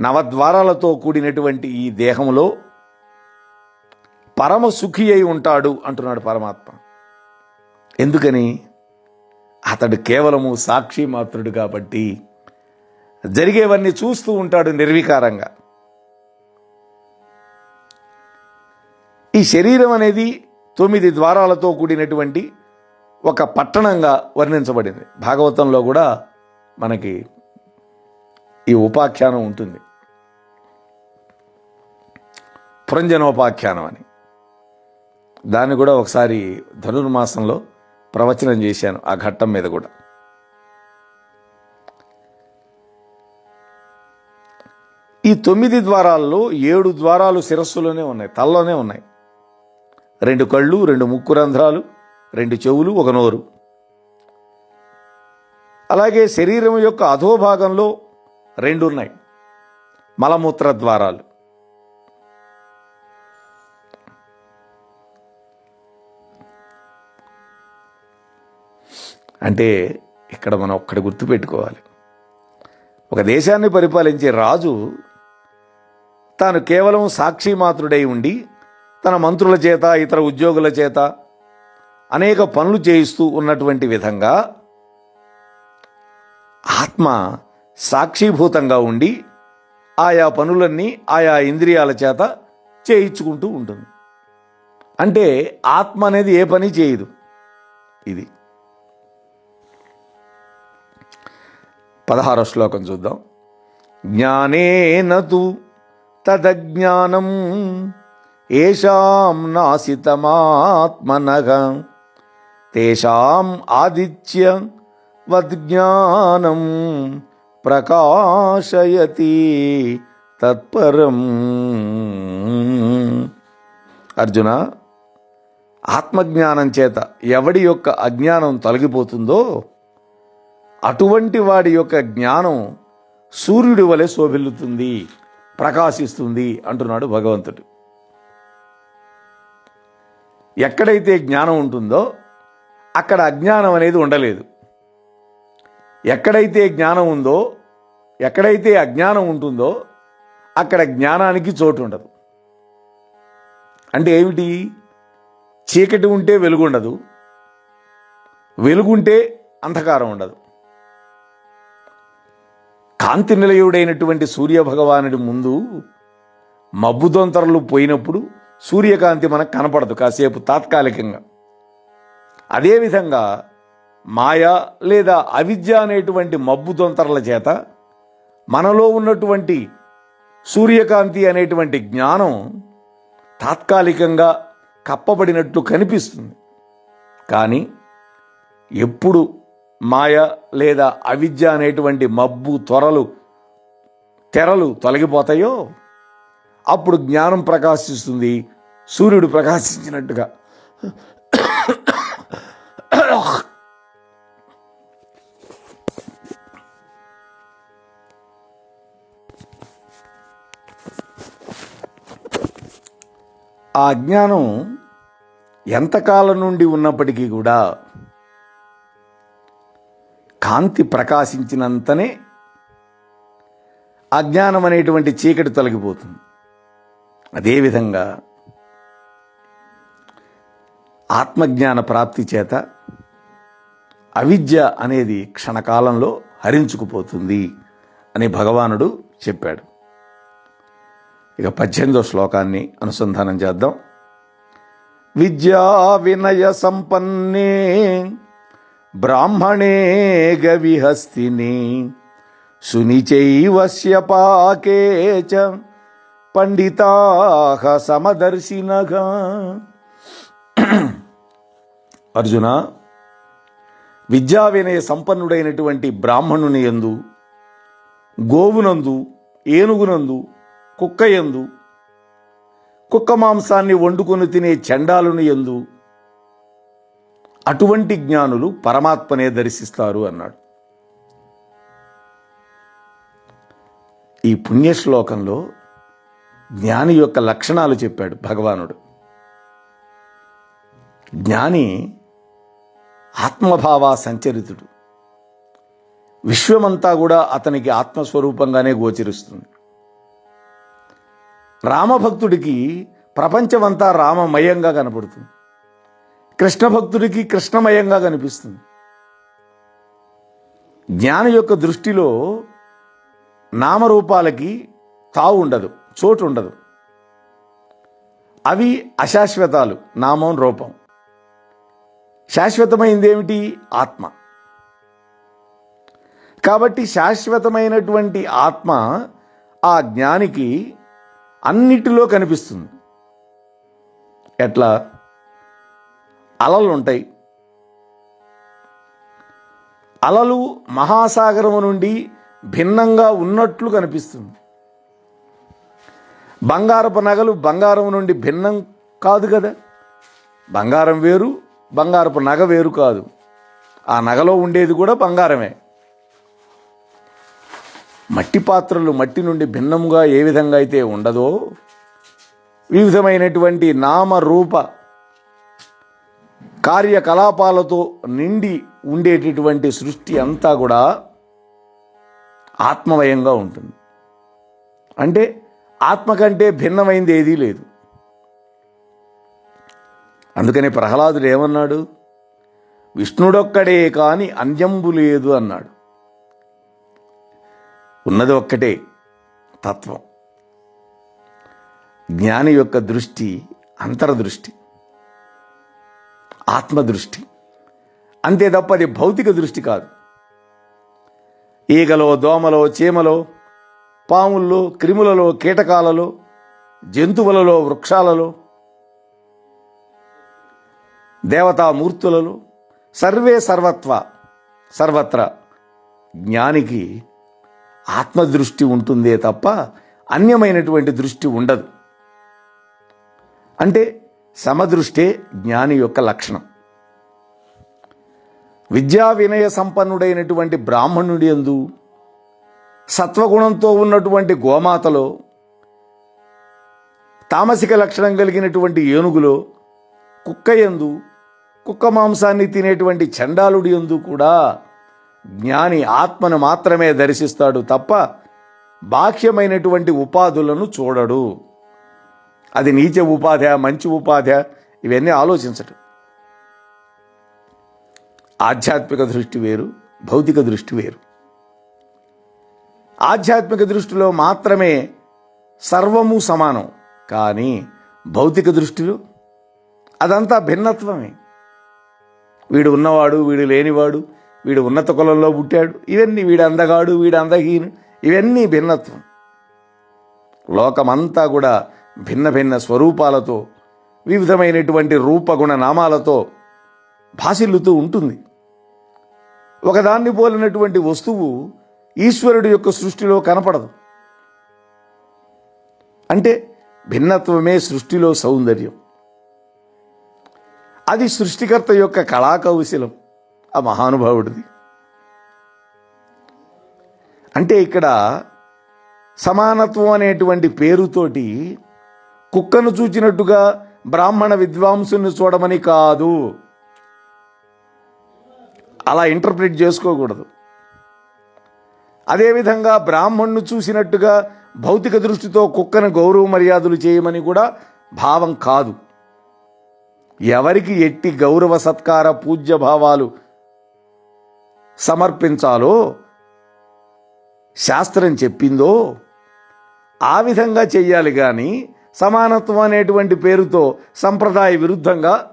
నవద్వారాలతో కూడినటువంటి ఈ దేహంలో పరమ సుఖి అయి ఉంటాడు అంటున్నాడు పరమాత్మ. ఎందుకని? అతడు కేవలము సాక్షి మాత్రుడు కాబట్టి జరిగేవన్నీ చూస్తూ ఉంటాడు నిర్వికారంగా. ఈ శరీరం అనేది తొమ్మిది ద్వారాలతో కూడినటువంటి ఒక పట్టణంగా వర్ణించబడింది. భాగవతంలో కూడా మనకి ఈ ఉపాఖ్యానం ఉంటుంది. పురంజనోపాఖ్యానం అని దాన్ని కూడా ఒకసారి ధనుర్మాసంలో ప్రవచనం చేశాను ఆ ఘట్టం మీద కూడా. ఈ తొమ్మిది ద్వారాల్లో ఏడు ద్వారాలు శిరస్సులోనే ఉన్నాయి తల్లోనే ఉన్నాయి. రెండు కళ్ళు రెండు ముక్కు రంధ్రాలు రెండు చెవులు ఒక నోరు. అలాగే శరీరం యొక్క అధోభాగంలో రెండు ఉన్నాయి మలమూత్ర ద్వారాలు. అంటే ఇక్కడ మనం ఒక్కటి గుర్తుపెట్టుకోవాలి. ఒక దేశాన్ని పరిపాలించే రాజు తాను కేవలం సాక్షి మాత్రుడై ఉండి తన మంత్రుల చేత ఇతర ఉద్యోగుల చేత అనేక పనులు చేయిస్తూ ఉన్నటువంటి విధంగా ఆత్మ సాక్షిభూతంగా ఉండి ఆయా పనులన్నీ ఆయా ఇంద్రియాల చేత చేయించుకుంటూ ఉంటుంది. అంటే ఆత్మ అనేది ఏ పని చేయదు. ఇది పదహారో శ్లోకం చూద్దాం. జ్ఞానేనతు తదజ్ఞానం ఏషాం నాసితమాత్మనగ తేషాం ఆదిత్య వద్జ్ఞానం ప్రకాశయతి తత్పరం. అర్జున ఆత్మజ్ఞానం చేత ఎవడి యొక్క అజ్ఞానం తొలగిపోతుందో అటువంటి వాడి యొక్క జ్ఞానం సూర్యుడి వలె శోభిల్లుతుంది ప్రకాశిస్తుంది అంటున్నాడు భగవంతుడు. ఎక్కడైతే జ్ఞానం ఉంటుందో అక్కడ అజ్ఞానం అనేది ఉండలేదు. ఎక్కడైతే జ్ఞానం ఉందో ఎక్కడైతే అజ్ఞానం ఉంటుందో అక్కడ జ్ఞానానికి చోటు ఉండదు. అంటే ఏమిటి? చీకటి ఉంటే వెలుగుండదు వెలుగుంటే అంధకారం ఉండదు. కాంతి నిలయుడైనటువంటి సూర్యభగవానుడి ముందు మబ్బు దొంతరలు పోయినప్పుడు సూర్యకాంతి మనకు కనపడదు కాసేపు తాత్కాలికంగా. అదేవిధంగా మాయ లేదా అవిద్య అనేటువంటి మబ్బు దొంతరల చేత మనలో ఉన్నటువంటి సూర్యకాంతి అనేటువంటి జ్ఞానం తాత్కాలికంగా కప్పబడినట్లు కనిపిస్తుంది. కానీ ఎప్పుడు మాయ లేదా అవిద్య అనేటువంటి మబ్బు త్వరలు తెరలు తొలగిపోతాయో అప్పుడు జ్ఞానం ప్రకాశిస్తుంది సూర్యుడు ప్రకాశించినట్టుగా. ఆ అజ్ఞానం ఎంతకాలం నుండి ఉన్నప్పటికీ కూడా కాంతి ప్రకాశించినంతనే అజ్ఞానం అనేటువంటి చీకటి తొలగిపోతుంది. అదేవిధంగా ఆత్మజ్ఞాన ప్రాప్తి చేత అవిద్య అనేది క్షణకాలంలో హరించుకుపోతుంది అని భగవానుడు చెప్పాడు. ఇక పద్దెనిమిదో శ్లోకాన్ని అనుసంధానం చేద్దాం. విద్యా వినయ సంపన్నే బ్రాహ్మణే గవిహస్తిని సునిచైవస్య పాకే చ పండితాహ సమదర్శినగా అర్జున విద్యా వినయ సంపన్నుడైనటువంటి బ్రాహ్మణుని యందు గోవునందు ఏనుగునందు కుక్క ఎందు కుక్క మాంసాన్ని వండుకొని తినే చండాలుని యందు అటువంటి జ్ఞానులు పరమాత్మనే దర్శిస్తారు అన్నాడు. ఈ పుణ్యశ్లోకంలో జ్ఞాని యొక్క లక్షణాలు చెప్పాడు భగవానుడు. జ్ఞాని ఆత్మభావ సంచరితుడు. విశ్వమంతా కూడా అతనికి ఆత్మస్వరూపంగానే గోచరిస్తుంది. రామభక్తుడికి ప్రపంచమంతా రామమయంగా కనపడుతుంది. కృష్ణ భక్తుడికి కృష్ణమయంగా కనిపిస్తుంది. జ్ఞాని యొక్క దృష్టిలో నామరూపాలకి తావు ఉండదు చోటు ఉండదు. అవి అశాశ్వతాలు నామం రూపం. శాశ్వతమైంది ఏమిటి ఆత్మ. కాబట్టి శాశ్వతమైనటువంటి ఆత్మ ఆ జ్ఞానికి అన్నిటిలో కనిపిస్తుంది. ఎట్లా? అలలు ఉంటాయి. అలలు మహాసాగరం నుండి భిన్నంగా ఉన్నట్లు కనిపిస్తుంది. బంగారపు నగలు బంగారం నుండి భిన్నం కాదు కదా? బంగారం వేరు బంగారపు నగ వేరు కాదు. ఆ నగలో ఉండేది కూడా బంగారమే. మట్టి పాత్రలు మట్టి నుండి భిన్నముగా ఏ విధంగా అయితే ఉండదో వివిధమైనటువంటి నామరూప కార్యకలాపాలతో నిండి ఉండేటటువంటి సృష్టి అంతా కూడా ఆత్మవయంగా ఉంటుంది. అంటే ఆత్మ కంటే భిన్నమైంది ఏదీ లేదు. అందుకని ప్రహ్లాదుడు ఏమన్నాడు? విష్ణుడొక్కడే కాని అన్యంబు లేదు అన్నాడు. ఉన్నది ఒక్కటే తత్వం. జ్ఞాని యొక్క దృష్టి అంతర్దృష్టి. ఆత్మదృష్టి. అంతే తప్ప అది భౌతిక దృష్టి కాదు. ఈగలో దోమలో చీమలో పాముల్లో క్రిములలో కీటకాలలో జంతువులలో వృక్షాలలో దేవతామూర్తులలో సర్వే సర్వత్వ సర్వత్ర జ్ఞానికి ఆత్మదృష్టి ఉంటుందే తప్ప అన్యమైనటువంటి దృష్టి ఉండదు. అంటే సమదృష్టే జ్ఞాని యొక్క లక్షణం. విద్యా వినయ సంపన్నుడైనటువంటి బ్రాహ్మణుడి ఎందు సత్వగుణంతో ఉన్నటువంటి గోమాతలో తామసిక లక్షణం కలిగినటువంటి ఏనుగులో కుక్క ఎందు కుక్క మాంసాన్ని తినేటువంటి చండాలుడి ఎందు కూడా జ్ఞాని ఆత్మను మాత్రమే దర్శిస్తాడు తప్ప బాహ్యమైనటువంటి ఉపాధులను చూడడు. అది నీచ ఉపాధి మంచి ఉపాధి ఇవన్నీ ఆలోచించటం. ఆధ్యాత్మిక దృష్టి వేరు భౌతిక దృష్టి వేరు. ఆధ్యాత్మిక దృష్టిలో మాత్రమే సర్వము సమానం కానీ భౌతిక దృష్టిలో అదంతా భిన్నత్వమే. వీడు ఉన్నవాడు వీడు లేనివాడు వీడు ఉన్నత కులంలో పుట్టాడు ఇవన్నీ వీడు అందగాడు వీడు అందహీను ఇవన్నీ భిన్నత్వం. లోకమంతా కూడా భిన్న భిన్న స్వరూపాలతో వివిధమైనటువంటి రూపగుణ నామాలతో భాసిల్లుతూ ఉంటుంది. ఒకదాన్ని పోలినటువంటి వస్తువు ఈశ్వరుడి యొక్క సృష్టిలో కనపడదు. అంటే భిన్నత్వమే సృష్టిలో సౌందర్యం. అది సృష్టికర్త యొక్క కళాకౌశలం ఆ మహానుభావుడిది. అంటే ఇక్కడ సమానత్వం అనేటువంటి పేరుతోటి కుక్కను చూచినట్టుగా బ్రాహ్మణ విద్వాంసుని చూడమని కాదు. అలా ఇంటర్ప్రిట్ చేసుకోకూడదు. అదేవిధంగా బ్రాహ్మణ్ణు చూసినట్టుగా భౌతిక దృష్టితో కుక్కను గౌరవ మర్యాదలు చేయమని కూడా భావం కాదు. ఎవరికి ఎట్టి గౌరవ సత్కార పూజ్య భావాలు సమర్పించాలో శాస్త్రం చెప్పిందో ఆ విధంగా చెయ్యాలి కానీ సమానత్వం అనేటువంటి పేరుతో సంప్రదాయ విరుద్ధంగా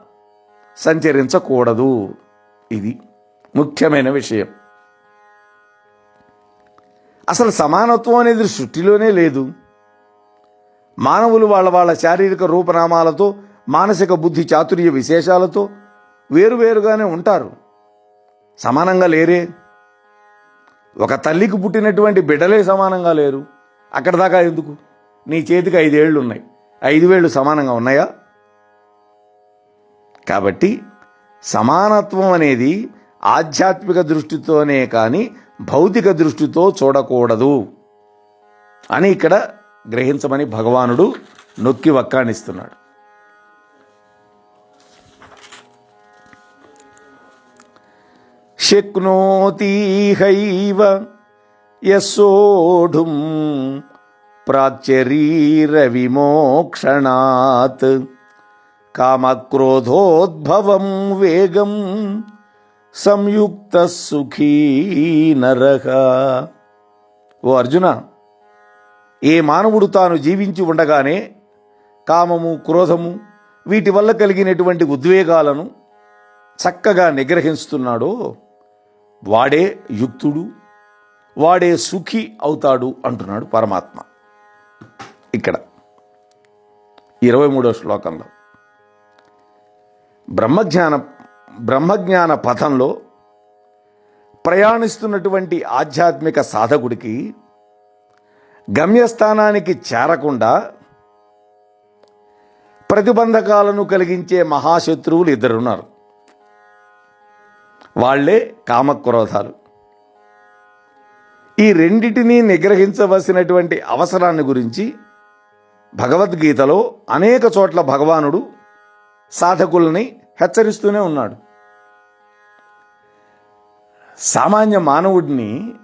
సంచరించకూడదు. ఇది ముఖ్యమైన విషయం. అసలు సమానత్వం అనేది సృష్టిలోనే లేదు. మానవులు వాళ్ళ వాళ్ళ శారీరక రూపనామాలతో మానసిక బుద్ధి చాతుర్య విశేషాలతో వేరువేరుగానే ఉంటారు. సమానంగా లేరే. ఒక తల్లికి పుట్టినటువంటి బిడ్డలే సమానంగా లేరు. అక్కడ దాకా ఎందుకు? నీ చేతికి ఐదేళ్ళు ఉన్నాయి. ఐదు వేళ్ళు సమానంగా ఉన్నాయా? కాబట్టి సమానత్వం అనేది ఆధ్యాత్మిక దృష్టితోనే కానీ భౌతిక దృష్టితో చూడకూడదు అని ఇక్కడ గ్రహించమని భగవానుడు నొక్కి వక్కానిస్తున్నాడు శక్నోతీహైవ యశోఢుం పురుషం పరం జ్ఞానం కామక్రోధోద్భవం వేగం సంయుక్త సుఖీ నరహ ఓ అర్జున ఏ మానవుడు తాను జీవించి ఉండగానే కామము క్రోధము వీటి వల్ల కలిగినటువంటి ఉద్వేగాలను చక్కగా నిగ్రహిస్తున్నాడో వాడే యుక్తుడు వాడే సుఖి అవుతాడు అంటున్నాడు పరమాత్మ. ఇక్కడ. ఇరవై మూడో శ్లోకంలో. బ్రహ్మజ్ఞాన బ్రహ్మజ్ఞాన పథంలో ప్రయాణిస్తున్నటువంటి ఆధ్యాత్మిక సాధకుడికి గమ్యస్థానానికి చేరకుండా ప్రతిబంధకాలను కలిగించే మహాశత్రువులు ఇద్దరున్నారు. వాళ్ళే కామక్రోధాలు. ఈ రెండిటినీ నిగ్రహించవలసినటువంటి అవసరాన్ని గురించి భగవద్గీతలో అనేక చోట్ల భగవానుడు సాధకుల్ని హెచ్చరిస్తూనే ఉన్నాడు. సామాన్య మానవుడిని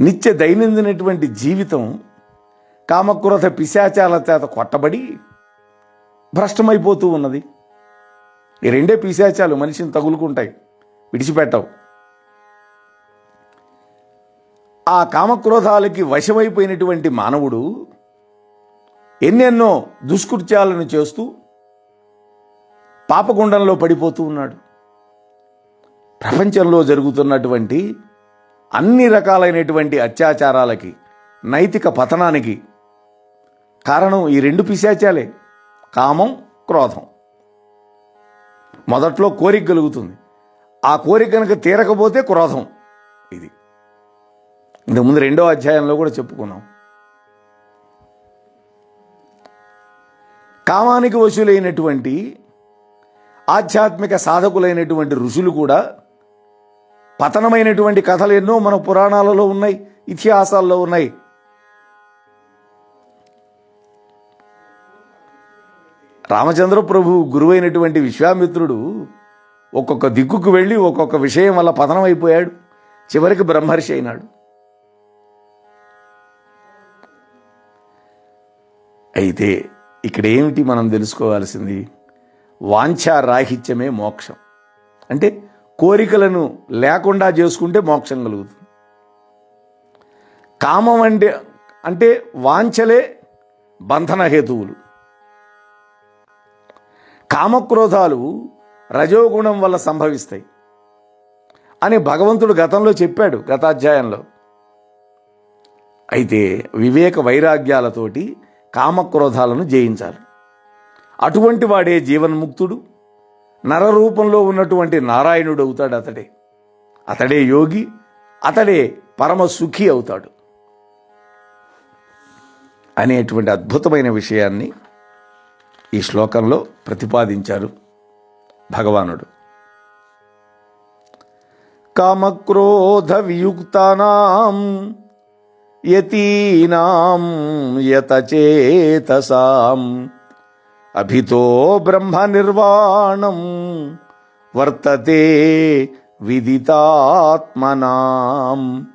నిత్య దైనందినటువంటి జీవితం కామక్రోధ పిశాచాల చేత కొట్టబడి భ్రష్టమైపోతూ ఉన్నది. ఈ రెండే పిశాచాలు మనిషిని తగులుకుంటాయి. విడిచిపెట్టవు. ఆ కామక్రోధాలకి వశమైపోయినటువంటి మానవుడు ఎన్నెన్నో దుష్కృత్యాలను చేస్తూ పాపగుండంలో పడిపోతూ ఉన్నాడు. ప్రపంచంలో జరుగుతున్నటువంటి అన్ని రకాలైనటువంటి అత్యాచారాలకి నైతిక పతనానికి కారణం ఈ రెండు పిశాచాలే కామం క్రోధం. మొదట్లో కోరిక కలుగుతుంది. ఆ కోరిక కనుక తీరకపోతే క్రోధం ఇది. ఇంతకుముందు రెండో అధ్యాయంలో కూడా చెప్పుకున్నాం. కామానికి వశులైనటువంటి ఆధ్యాత్మిక సాధకులైనటువంటి ఋషులు కూడా పతనమైనటువంటి కథలు ఎన్నో మన పురాణాలలో ఉన్నాయి ఇతిహాసాల్లో ఉన్నాయి. రామచంద్ర ప్రభు గురువైనటువంటి విశ్వామిత్రుడు ఒక్కొక్క దిక్కుకు వెళ్ళి ఒక్కొక్క విషయం వల్ల పతనం అయిపోయాడు చివరికి బ్రహ్మర్షి అయినాడు. అయితే ఇక్కడ ఏమిటి మనం తెలుసుకోవాల్సింది? వాంఛారాహిత్యమే మోక్షం. అంటే కోరికలను లేకుండా చేసుకుంటే మోక్షం కలుగుతుంది. కామం అంటే అంటే వాంఛలే బంధన హేతువులు. కామక్రోధాలు రజోగుణం వల్ల సంభవిస్తాయి అని భగవంతుడు గతంలో చెప్పాడు గతాధ్యాయంలో. అయితే వివేక వైరాగ్యాలతోటి కామక్రోధాలను జయించాలి. అటువంటి వాడే జీవన్ముక్తుడు నరరూపంలో ఉన్నటువంటి నారాయణుడు అవుతాడు అతడే. అతడే యోగి అతడే పరమ సుఖి అవుతాడు. అనేటువంటి అద్భుతమైన విషయాన్ని ఈ శ్లోకంలో ప్రతిపాదించారు భగవానుడు. కామక్రోధ వియుక్తానాం యతీనాం యతచేతసాం. అభితో బ్రహ్మ నిర్వాణం వర్తతే విదితాత్మనాం.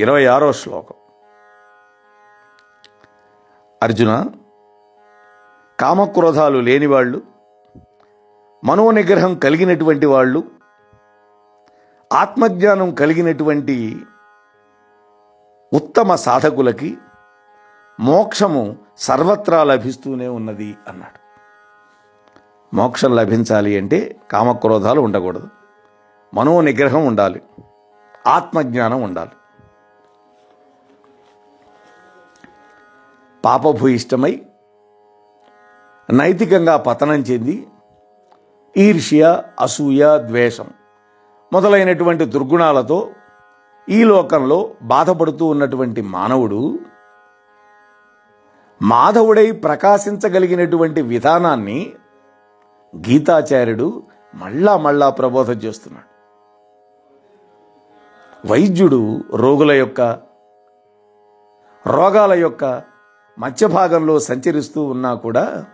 ఇరవై ఆరో శ్లోకం. అర్జున కామక్రోధాలు లేనివాళ్ళు మనోనిగ్రహం కలిగినటువంటి వాళ్ళు ఆత్మజ్ఞానం కలిగినటువంటి ఉత్తమ సాధకులకి మోక్షము సర్వత్రా లభిస్తూనే ఉన్నది అన్నాడు. మోక్షం లభించాలి అంటే కామక్రోధాలు ఉండకూడదు. మనో నిగ్రహం ఉండాలి. ఆత్మజ్ఞానం ఉండాలి. పాపభూయిష్టమై నైతికంగా పతనం చెంది ఈర్ష్య అసూయ ద్వేషం మొదలైనటువంటి దుర్గుణాలతో ఈ లోకంలో బాధపడుతూ ఉన్నటువంటి మానవుడు మాధవుడై ప్రకాశించగలిగినటువంటి విధానాన్ని గీతాచార్యుడు మళ్ళా మళ్ళా ప్రబోధం చేస్తున్నాడు. వైద్యుడు రోగుల యొక్క రోగాల యొక్క మధ్య భాగంలో సంచరిస్తూ ఉన్నా కూడా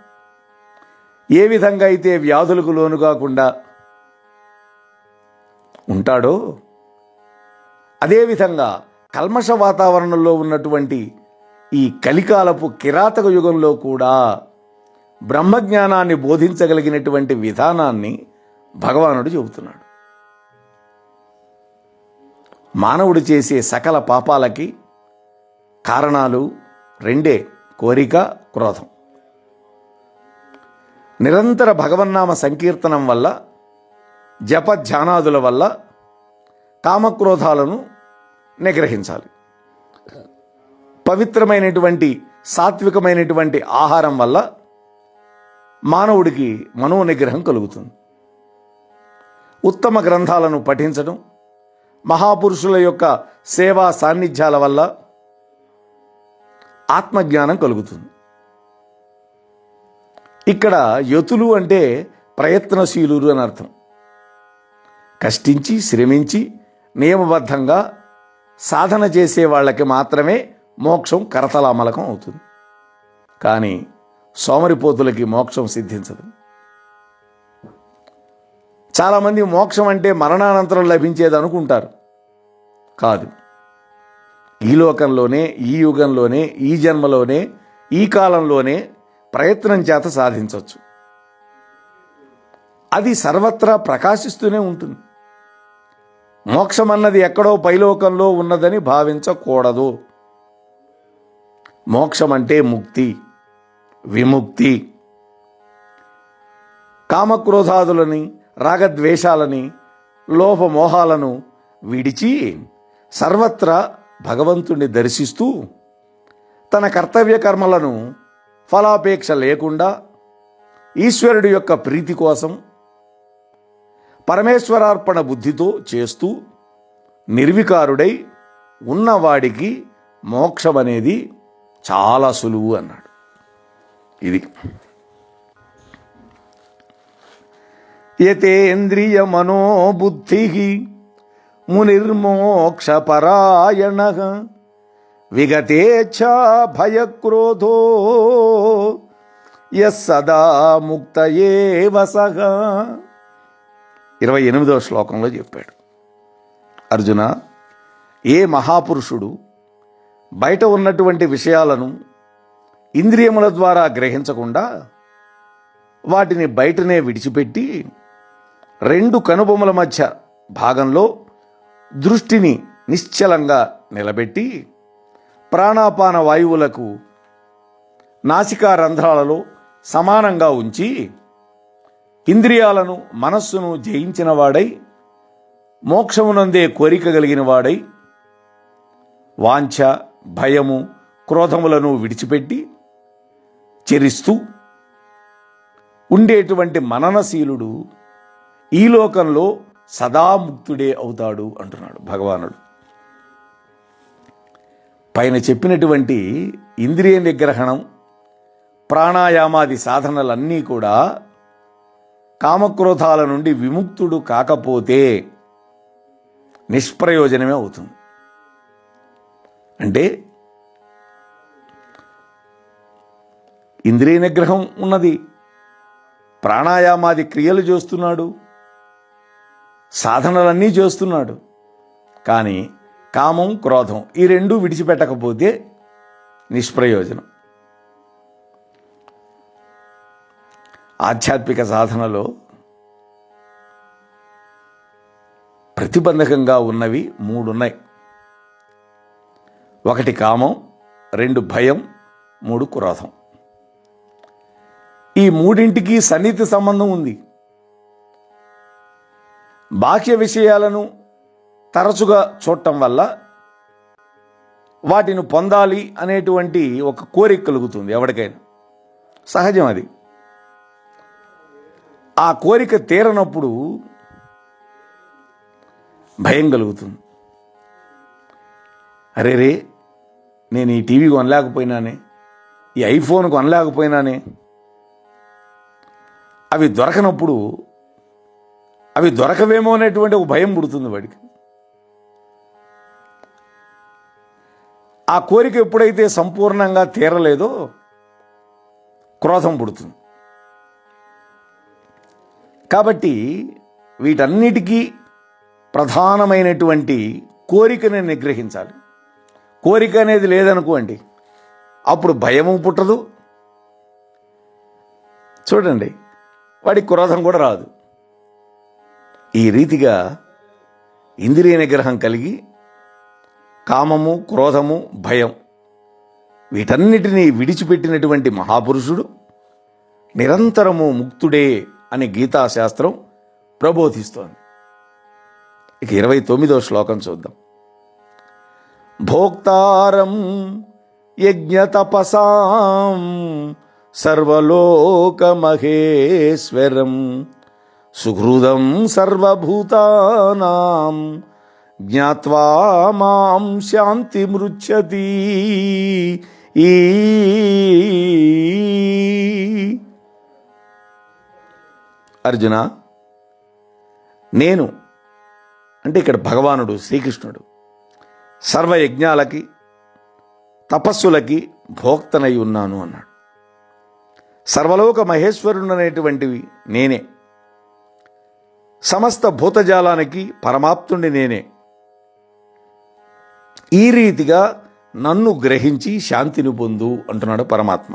ఏ విధంగా అయితే వ్యాధులకు లోను కాకుండా ఉంటాడో అదేవిధంగా కల్మష వాతావరణంలో ఉన్నటువంటి ఈ కలికాలపు కిరాతక యుగంలో కూడా బ్రహ్మజ్ఞానాన్ని బోధించగలిగినటువంటి విధానాన్ని భగవానుడు చెబుతున్నాడు. మానవుడు చేసే సకల పాపాలకి కారణాలు రెండే కోరిక క్రోధం. నిరంతర భగవన్నామ సంకీర్తనం వల్ల జప ధ్యానాదుల వల్ల కామక్రోధాలను నిగ్రహించాలి. పవిత్రమైనటువంటి సాత్వికమైనటువంటి ఆహారం వల్ల మానవుడికి మనో నిగ్రహం కలుగుతుంది. ఉత్తమ గ్రంథాలను పఠించడం మహాపురుషుల యొక్క సేవా సాన్నిధ్యాల వల్ల ఆత్మజ్ఞానం కలుగుతుంది. ఇక్కడ యతులు అంటే ప్రయత్నశీలురు అని అర్థం. కష్టించి శ్రమించి నియమబద్ధంగా సాధన చేసే వాళ్ళకి మాత్రమే మోక్షం కరతలామలకం అవుతుంది. కానీ సోమరిపోతులకి మోక్షం సిద్ధించదు. చాలామంది మోక్షం అంటే మరణానంతరం లభించేది అనుకుంటారు. కాదు. ఈ లోకంలోనే ఈ యుగంలోనే ఈ జన్మలోనే ఈ కాలంలోనే ప్రయత్నం చేత సాధించవచ్చు. అది సర్వత్రా ప్రకాశిస్తూనే ఉంటుంది. మోక్షం అన్నది ఎక్కడో పైలోకంలో ఉన్నదని భావించకూడదు. మోక్షం అంటే ముక్తి విముక్తి. కామక్రోధాదులని రాగద్వేషాలని లోభమోహాలను విడిచి సర్వత్రా భగవంతుణ్ణి దర్శిస్తూ తన కర్తవ్య కర్మలను ఫలాపేక్ష లేకుండా ఈశ్వరుడి యొక్క ప్రీతి కోసం పరమేశ్వరార్పణ బుద్ధితో చేస్తూ నిర్వికారుడై ఉన్నవాడికి మోక్షం అనేది చాలా సులువు అన్నాడు. ఇది. యతేంద్రియ మనోబుద్ధి మునిర్మోక్షపరాయణ విగతేచ్ఛా భయక్రోధో యస్ సదా ముక్తయే వసగ ఇరవై ఎనిమిదవ శ్లోకంలో చెప్పాడు. అర్జున ఏ మహాపురుషుడు బయట ఉన్నటువంటి విషయాలను ఇంద్రియముల ద్వారా గ్రహించకుండా వాటిని బయటనే విడిచిపెట్టి రెండు కనుబొమ్మల మధ్య భాగంలో దృష్టిని నిశ్చలంగా నిలబెట్టి ప్రాణాపాన వాయువులకు నాసికా రంధ్రాలలో సమానంగా ఉంచి ఇంద్రియాలను మనస్సును జయించిన వాడై మోక్షమునందే కోరిక కలిగిన వాడై వాంఛ భయము క్రోధములను విడిచిపెట్టి చెరిస్తూ ఉండేటువంటి మననశీలుడు ఈ లోకంలో సదాముక్తుడే అవుతాడు అంటున్నాడు భగవానుడు. పైన చెప్పినటువంటి ఇంద్రియ నిగ్రహణం ప్రాణాయామాది సాధనలన్నీ కూడా కామక్రోధాల నుండి విముక్తుడు కాకపోతే నిష్ప్రయోజనమే అవుతుంది. అంటే ఇంద్రియ నిగ్రహం ఉన్నది ప్రాణాయామాది క్రియలు చేస్తున్నాడు సాధనలన్నీ చేస్తున్నాడు కానీ కామం క్రోధం ఈ రెండు విడిచిపెట్టకపోతే నిష్ప్రయోజనం. ఆధ్యాత్మిక సాధనలో ప్రతిబంధకంగా ఉన్నవి మూడున్నాయి. ఒకటి కామం రెండు భయం మూడు క్రోధం. ఈ మూడింటికి సన్నిహిత సంబంధం ఉంది. బాహ్య విషయాలను తరచుగా చూడటం వల్ల వాటిని పొందాలి అనేటువంటి ఒక కోరిక కలుగుతుంది ఎవరికైనా. సహజం అది. ఆ కోరిక తీరనప్పుడు భయం కలుగుతుంది. అరే రే నేను ఈ టీవీ కొనలేకపోయినానే ఈ ఐఫోన్ కొనలేకపోయినానే. అవి దొరకనప్పుడు అవి దొరకవేమో అనేటువంటి ఒక భయం పుడుతుంది వాడికి. ఆ కోరిక ఎప్పుడైతే సంపూర్ణంగా తీరలేదో క్రోధం పుడుతుంది. కాబట్టి వీటన్నిటికీ ప్రధానమైనటువంటి కోరికని నిగ్రహించాలి. కోరిక అనేది లేదనుకోండి అప్పుడు భయము పుట్టదు. చూడండి వాడి క్రోధం కూడా రాదు. ఈ రీతిగా ఇంద్రియ నిగ్రహం కలిగి కామము క్రోధము భయం వీటన్నిటినీ విడిచిపెట్టినటువంటి మహాపురుషుడు నిరంతరము ముక్తుడే అని గీతాశాస్త్రం ప్రబోధిస్తోంది. ఇక ఇరవై తొమ్మిదో శ్లోకం చూద్దాం. భోక్తారం యజ్ఞతపసాం సర్వలోకమహేశ్వరం సుహృదం సర్వభూతానాం జ్ఞావా మాం శాంతి మృచ్చతి ఈ అర్జున నేను అంటే ఇక్కడ భగవానుడు శ్రీకృష్ణుడు సర్వయజ్ఞాలకి తపస్సులకి భోక్తనై ఉన్నాను అన్నాడు. సర్వలోక మహేశ్వరుడు అనేటువంటివి నేనే. సమస్త భూతజాలానికి పరమాప్తుండి నేనే. ఈ రీతిగా నన్ను గ్రహించి శాంతిని పొందు అంటున్నాడు పరమాత్మ.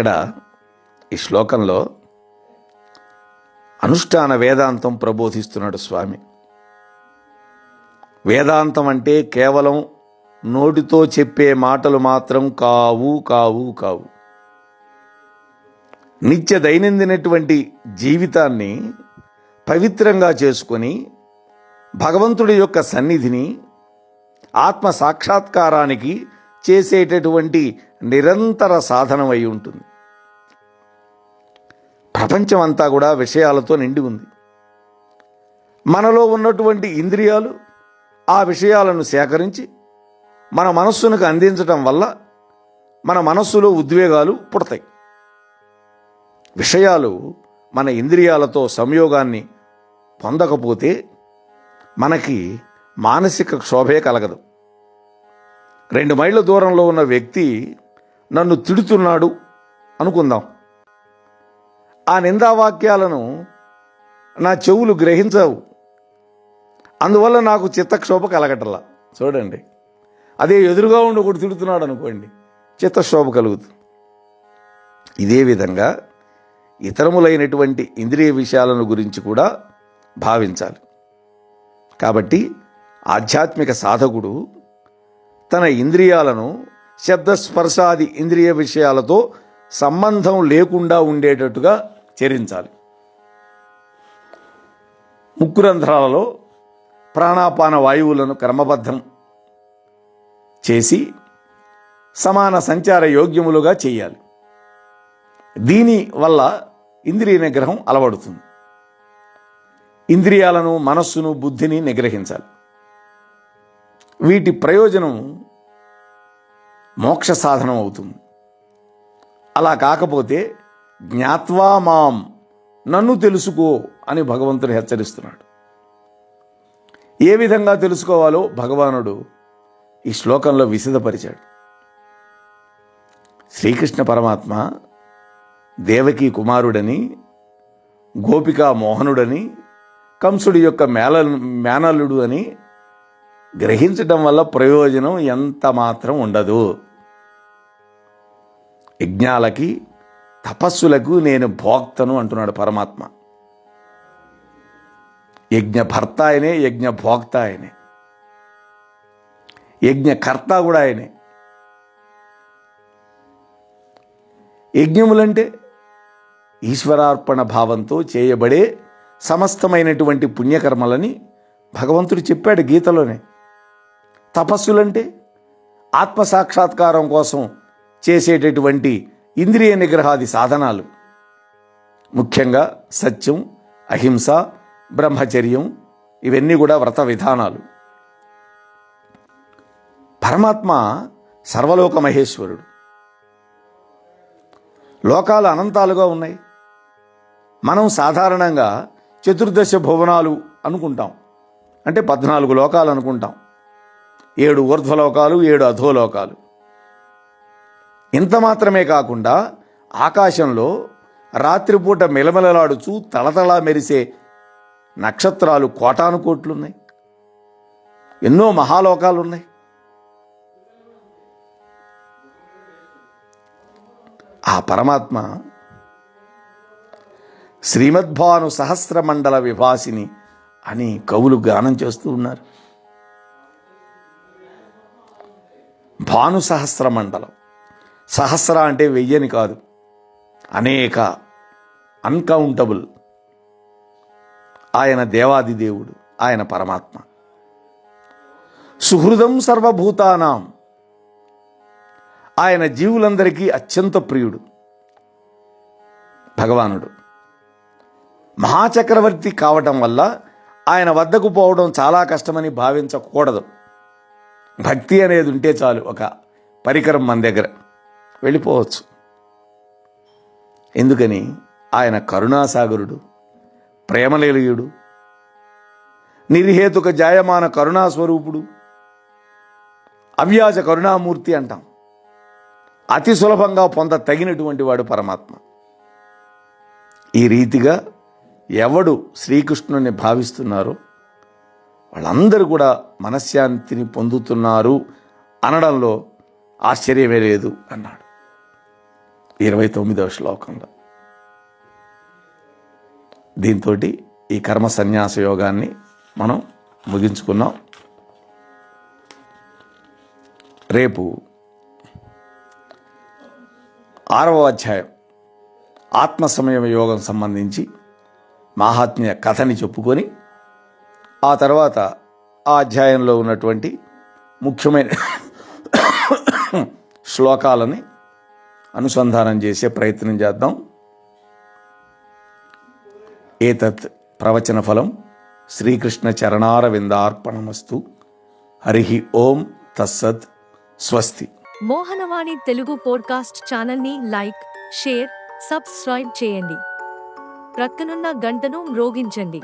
ఇక్కడ ఈ శ్లోకంలో అనుష్ఠాన వేదాంతం ప్రబోధిస్తున్నాడు స్వామి. వేదాంతం అంటే కేవలం నోటితో చెప్పే మాటలు మాత్రం కావు కావు కావు. నిత్య దైనందినటువంటి జీవితాన్ని పవిత్రంగా చేసుకొని భగవంతుడి యొక్క సన్నిధిని ఆత్మ సాక్షాత్కారానికి చేసేటటువంటి నిరంతర సాధనం అయి ఉంటుంది. ప్రపంచం అంతా కూడా విషయాలతో నిండి ఉంది. మనలో ఉన్నటువంటి ఇంద్రియాలు ఆ విషయాలను సేకరించి మన మనస్సునికి అందించటం వల్ల మన మనస్సులో ఉద్వేగాలు పుడతాయి. విషయాలు మన ఇంద్రియాలతో సంయోగాన్ని పొందకపోతే మనకి మానసిక క్షోభే కలగదు. రెండు మైళ్ళ దూరంలో ఉన్న వ్యక్తి నన్ను తిడుతున్నాడు అనుకుందాం. ఆ నిందావాక్యాలను నా చెవులు గ్రహించవు. అందువల్ల నాకు చిత్తక్షోభ కలగటలా. చూడండి. అదే ఎదురుగా ఉండి ఒకటి తిడుతున్నాడు అనుకోండి చిత్తక్షోభ కలుగుతుంది ఇదే విధంగా ఇతరములైనటువంటి ఇంద్రియ విషయాలను గురించి కూడా భావించాలి. కాబట్టి ఆధ్యాత్మిక సాధకుడు తన ఇంద్రియాలను శబ్దస్పర్శాది ఇంద్రియ విషయాలతో సంబంధం లేకుండా ఉండేటట్టుగా చరించాలి. ముక్కురంధ్రాలలో ప్రాణాపాన వాయువులను క్రమబద్ధం చేసి సమాన సంచార యోగ్యములుగా చేయాలి. దీని వల్ల ఇంద్రియ నిగ్రహం అలవడుతుంది. ఇంద్రియాలను మనస్సును బుద్ధిని నిగ్రహించాలి. వీటి ప్రయోజనం మోక్ష సాధనం అవుతుంది అలా కాకపోతే జ్ఞాత్వా మాం నన్ను తెలుసుకో అని భగవంతుడు హెచ్చరిస్తున్నాడు. ఏ విధంగా తెలుసుకోవాలో భగవానుడు ఈ శ్లోకంలో విశదపరిచాడు. శ్రీకృష్ణ పరమాత్మ దేవకీ కుమారుడని గోపికా మోహనుడని కంసుడి యొక్క మేల మేనలుడు అని గ్రహించడం వల్ల ప్రయోజనం ఎంత మాత్రం ఉండదు. యజ్ఞాలకి తపస్సులకు నేను భోక్తను అంటున్నాడు పరమాత్మ. యజ్ఞభర్త ఆయనే యజ్ఞ భోక్త ఆయనే యజ్ఞకర్త కూడా ఆయనే. యజ్ఞములంటే ఈశ్వరార్పణ భావంతో చేయబడే సమస్తమైనటువంటి పుణ్యకర్మలని భగవంతుడు చెప్పాడు గీతలోనే. తపస్సులంటే ఆత్మసాక్షాత్కారం కోసం చేసేటటువంటి ఇంద్రియ నిగ్రహాది సాధనాలు. ముఖ్యంగా సత్యం అహింస బ్రహ్మచర్యం ఇవన్నీ కూడా వ్రత విధానాలు. పరమాత్మ సర్వలోక మహేశ్వరుడు. లోకాలు అనంతాలుగా ఉన్నాయి. మనం సాధారణంగా చతుర్దశ భువనాలు అనుకుంటాం. అంటే పద్నాలుగు లోకాలు అనుకుంటాం. ఏడు ఊర్ధ్వలోకాలు ఏడు అధోలోకాలు. ఇంత మాత్రమే కాకుండా ఆకాశంలో రాత్రిపూట మెలమెలలాడుచూ తలతలా మెరిసే నక్షత్రాలు కోటాను కోట్లున్నాయి. ఎన్నో మహాలోకాలు ఉన్నాయి ఆ పరమాత్మ శ్రీమద్భాను సహస్రమండల విభాసిని అని కవులు గానం చేస్తూ ఉన్నారు. భాను సహస్రమండలం. సహస్ర అంటే వెయ్యని కాదు. అనేక అన్కౌంటబుల్ ఆయన దేవాది దేవుడు ఆయన పరమాత్మ. సుహృదం సర్వభూతానాం. ఆయన జీవులందరికీ అత్యంత ప్రియుడు భగవానుడు. మహాచక్రవర్తి కావటం వల్ల ఆయన వద్దకు పోవడం చాలా కష్టమని భావించకూడదు. భక్తి అనేది ఉంటే చాలు ఒక పరికరం మన దగ్గర. వెళ్ళిపోవచ్చు. ఎందుకని? ఆయన కరుణాసాగరుడు ప్రేమలేలియుడు నిర్హేతుక జాయమాన కరుణాస్వరూపుడు అవ్యాజ కరుణామూర్తి అంటాం. అతి సులభంగా పొంద తగినటువంటి వాడు పరమాత్మ. ఈ రీతిగా ఎవడు శ్రీకృష్ణుని భావిస్తున్నారో వాళ్ళందరూ కూడా మనశ్శాంతిని పొందుతున్నారు అనడంలో ఆశ్చర్యమే లేదు అన్నాడు. ఇరవై తొమ్మిదవ శ్లోకంలో. దీంతో ఈ కర్మ సన్యాస యోగాన్ని మనం ముగించుకున్నాం. రేపు ఆరవ అధ్యాయం ఆత్మ సమయం యోగం సంబంధించి మాహాత్మ్య కథని చెప్పుకొని ఆ తర్వాత ఆ అధ్యాయంలో ఉన్నటువంటి ముఖ్యమైన శ్లోకాలని అనుసంధానం చేసే ప్రయత్నం చేద్దాం. ఏతత్ ప్రవచన ఫలం. శ్రీకృష్ణ చరణార విందార్పణమస్తు హరి ఓం తస్సత్. స్వస్తి. మోహనవాణి తెలుగు పోడ్కాస్ట్ ఛానల్ని లైక్ షేర్ సబ్స్క్రైబ్ చేయండి. ప్రక్కనున్న గంటను మ్రోగించండి.